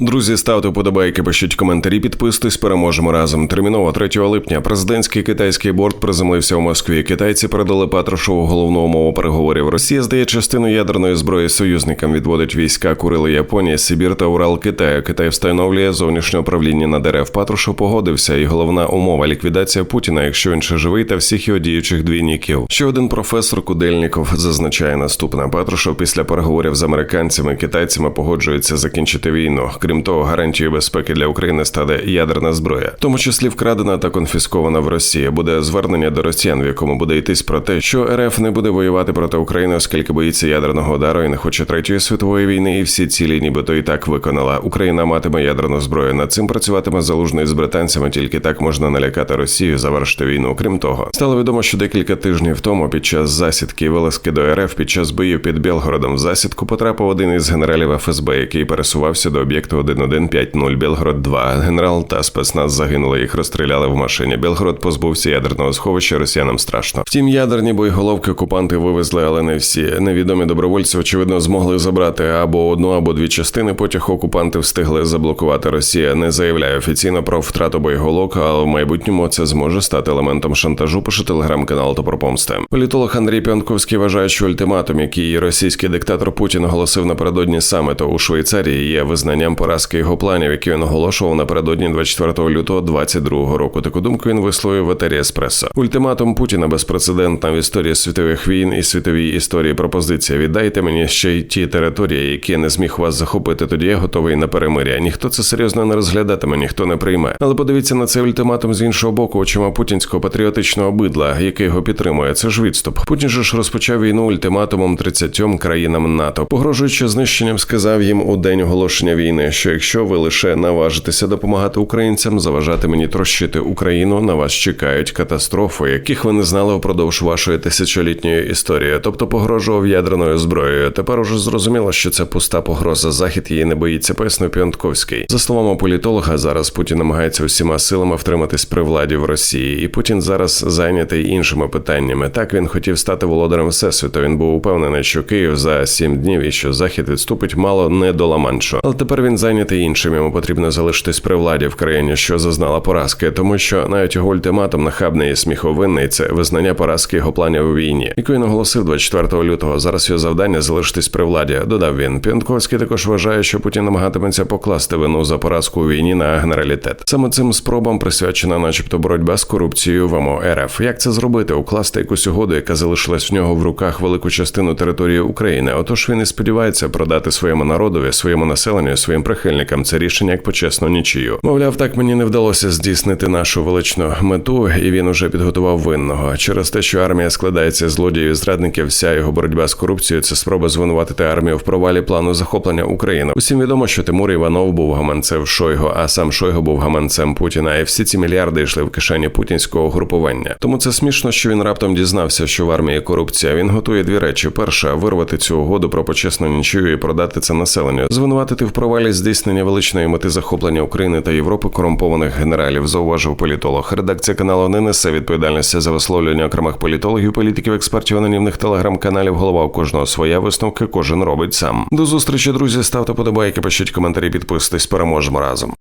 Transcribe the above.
Друзі, ставте вподобайки, пишіть коментарі, підписуйтесь, переможемо разом. Терміново 3 липня президентський китайський борт приземлився в Москві. Китайці передали Патрушеву головну умову переговорів. Росія здає частину ядерної зброї союзникам, відводить війська Курили Японія, Сибір та Урал Китаю. Китай встановлює зовнішнє управління на дерев. Патрушев погодився, і головна умова ліквідація Путіна, якщо він ще живий, та всіх його діючих двійників. Ще один професор Кудельніков зазначає наступне. Патрушев після переговорів з американцями китайцями погоджується закінчити війну. Крім того, гарантією безпеки для України стане ядерна зброя, в тому числі вкрадена та конфіскована в Росії. Буде звернення до росіян, в якому буде йтись про те, що РФ не буде воювати проти України, оскільки боїться ядерного удару і не хоче третьої світової війни. І всі цілі, нібито і так виконала. Україна матиме ядерну зброю. Над цим працюватиме залужний з британцями. Тільки так можна налякати Росію, завершити війну. Крім того, стало відомо, що декілька тижнів тому під час засідки вилазки до РФ під час боїв під Білгородом в засідку потрапив один із генералів ФСБ, який пересувався до об'єкту 1150 Білгород 2 Генерал та спецназ загинули, їх розстріляли в машині. Білгород позбувся ядерного сховища. Росіянам страшно. Втім, ядерні боєголовки окупанти вивезли, але не всі. Невідомі добровольці, очевидно, змогли забрати або одну, або дві частини. Потяг окупанти встигли заблокувати. Росія не заявляє офіційно про втрату боєголовок, але в майбутньому це зможе стати елементом шантажу. Пише телеграм-канал та про помсти. Політолог Андрій Піонковський вважає, що ультиматум, який російський диктатор Путін оголосив напередодні саміту у Швейцарії, є визнанням поразки його планів, які він оголошував напередодні 24 лютого 22 року. Таку думку він висловив в етері Еспресо. Ультиматум Путіна безпрецедентна в історії світових війн і світовій історії пропозиція. Віддайте мені ще й ті території, які я не зміг вас захопити. Тоді я готовий на перемиря. Ніхто це серйозно не розглядатиме, ніхто не прийме. Але подивіться на цей ультиматум з іншого боку, очима путінського патріотичного бидла, який його підтримує. Це ж відступ. Путін же ж розпочав війну ультиматумом 30 країнам НАТО, погрожуючи знищенням, сказав їм у день оголошення війни, що якщо ви лише наважитеся допомагати українцям, заважати мені трощити Україну, на вас чекають катастрофи, яких ви не знали упродовж вашої тисячолітньої історії, тобто погрожував ядерною зброєю. Тепер уже зрозуміло, що це пуста погроза. Захід її не боїться, пояснив Піонтковський. За словами політолога, зараз Путін намагається усіма силами втриматись при владі в Росії, і Путін зараз зайнятий іншими питаннями. Так він хотів стати володарем всесвіту. Він був упевнений, що Київ за сім днів і що захід відступить мало не до Ла-Маншу. Але тепер він зайнятий іншим. Йому потрібно залишитись при владі в країні, що зазнала поразки, тому що навіть його ультиматум нахабний і сміховинний це визнання поразки його планів у війні, яку він оголосив 24 лютого. Зараз його завдання залишитись при владі. Додав він. Пінковський також вважає, що Путін намагатиметься покласти вину за поразку у війні на генералітет. Саме цим спробам присвячена, начебто, боротьба з корупцією в ОМО РФ. Як це зробити? Укласти якусь угоду, яка залишилась в нього в руках велику частину території України. Отож він і сподівається продати своєму народові, своєму населенню, своїм прихильникам це рішення як почесну нічию. Мовляв, так мені не вдалося здійснити нашу величну мету, і він уже підготував винного. Через те, що армія складається з злодіїв і зрадників, вся його боротьба з корупцією це спроба звинуватити армію в провалі плану захоплення України. Усім відомо, що Тимур Іванов був гаманцем Шойго, а сам Шойго був гаманцем Путіна. І всі ці мільярди йшли в кишені путінського групування. Тому це смішно, що він раптом дізнався, що в армії корупція. Він готує дві речі: перша вирвати цю угоду про почесну нічию і продати це населенню, звинуватити в провалі здійснення величної мети захоплення України та Європи корумпованих генералів. Зауважив політолог. Редакція каналу не несе відповідальності за висловлювання окремих політологів, політиків, експертів, анонімних телеграм-каналів. Голова у кожного своя висновки. Кожен робить сам. До зустрічі, друзі. Ставте подобайки, пишіть коментарі, підписуйтесь. Переможемо разом.